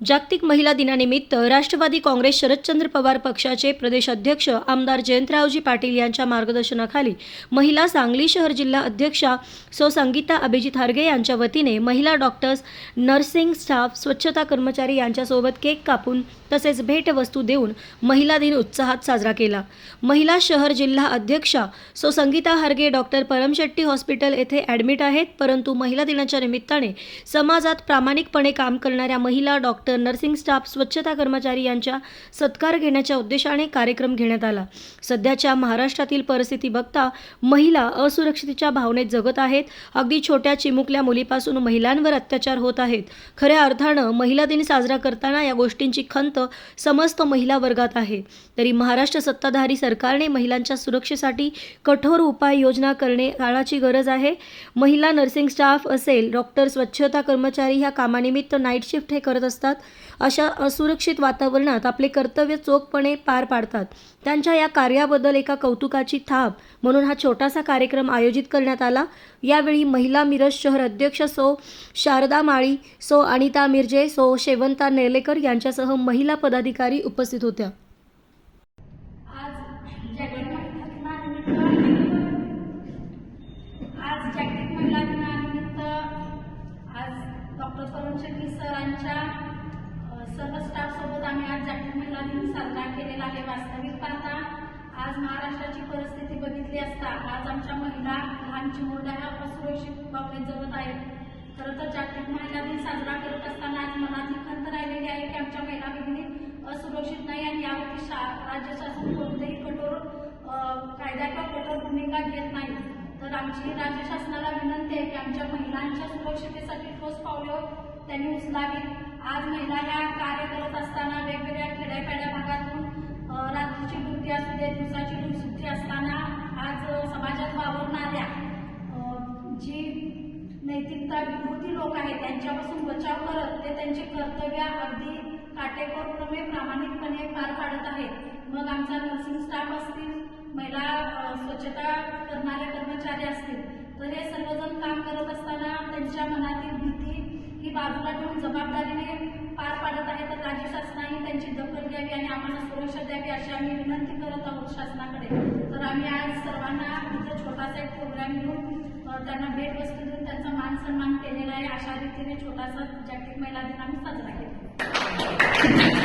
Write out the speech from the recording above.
जागतिक महिला दिनानिमित्त राष्ट्रवादी काँग्रेस शरदचंद्र पवार पक्षाचे प्रदेश अध्यक्ष आमदार जयंतरावजी पाटील यांच्या मार्गदर्शनाखाली महिला सांगली शहर जिल्हा अध्यक्षा सौ संगीता अभिजित हारगे यांच्या वतीने महिला डॉक्टर्स नर्सिंग स्टाफ स्वच्छता कर्मचारी यांच्यासोबत केक कापून तसेच भेटवस्तू देऊन महिला दिन उत्साहात साजरा केला. महिला शहर जिल्हा अध्यक्षा सौ संगीता हार्गे डॉक्टर परमशेट्टी हॉस्पिटल येथे ॲडमिट आहेत परंतु महिला दिनाच्या निमित्ताने समाजात प्रामाणिकपणे काम करणाऱ्या महिला डॉक्टर नर्सिंग स्टाफ स्वच्छता कर्मचारी यांच्या सत्कार घेण्याच्या उद्देशाने कार्यक्रम घेण्यात आला. सध्याच्या महाराष्ट्रातील परिस्थिती बघता महिला असुरक्षितेच्या भावनेत जगत आहेत. अगदी छोट्या चिमुकल्या मुलीपासून महिलांवर अत्याचार होत आहेत. खऱ्या अर्थानं महिला दिन साजरा करताना या गोष्टींची खंत समस्त महिला वर्गात आहे. तरी महाराष्ट्र सत्ताधारी सरकारने महिलांच्या सुरक्षेसाठी कठोर उपाययोजना करणे काळाची गरज आहे. महिला नर्सिंग स्टाफ असेल डॉक्टर स्वच्छता कर्मचारी ह्या कामानिमित्त नाईट शिफ्ट हे करत असतात. अशा असुरक्षित वातावरणात आपले कर्तव्य चोखपणे पार पाडतात. त्यांच्या या कार्याबद्दल एका कौतुकाची थाप म्हणून हा छोटासा कार्यक्रम आयोजित करण्यात आला. यावेळी महिला मिरज शहर अध्यक्ष सो शारदा माळी सो अनिता मिरजे सो शेवंता नेलेकर यांच्यासह महिला पदाधिकारी उपस्थित होत्या. आज डॉक्टर सरांच्या सर्व स्टाफसोबत आम्ही आज जागतिक महिला दिन साजरा केलेला आहे. वास्तविक पाहता आज महाराष्ट्राची परिस्थिती बघितली असता आज आमच्या महिला लहान चिमुरड्या ह्या असुरक्षित बाबतीत जगत आहेत. खरं तर जागतिक महिला दिन साजरा करत असताना आज मनात ही खंत राहिलेली आहे की आमच्या महिला भगिनी असुरक्षित नाही आणि यावरती शा राज्य शासन कोणतेही कठोर अ, कायदा किंवा कठोर भूमिका घेत नाही. तर आमची राज्य शासनाला विनंती आहे की आमच्या महिलांच्या सुरक्षितेसाठी ठोस पावले त्यांनी उचलावी आज महिला ह्या कार्य करत असताना वेगवेगळ्या खेड्यापाड्या भागातून रात्रीची वृत्ती असू दे दिवसाची वृत्ती असताना आज समाजात वावरणाऱ्या जी नैतिकता विकृती लोक आहेत त्यांच्यापासून बचाव करत ते त्यांचे कर्तव्य अगदी काटेकोरपणे प्रामाणिकपणे पार पाडत आहेत. मग आमचा नर्सिंग स्टाफ असतील महिला स्वच्छता करणारे कर्मचारी असतील तर हे सर्वजण काम करत असताना त्यांच्या मनातील ही बाजूला ठेवून जबाबदारीने पार पाडत आहे तर राज्य शासनाने त्यांची दखल घ्यावी आणि आम्हाला सुरक्षा द्यावी अशी आम्ही विनंती करत आहोत शासनाकडे. तर आम्ही आज सर्वांना इथं छोटासा एक प्रोग्राम घेऊन त्यांना भेटवस्तू देऊन त्यांचा मान सन्मान केलेला आहे. अशा रीतीने छोटासा जागतिक महिला दिन आम्ही साजरा केला.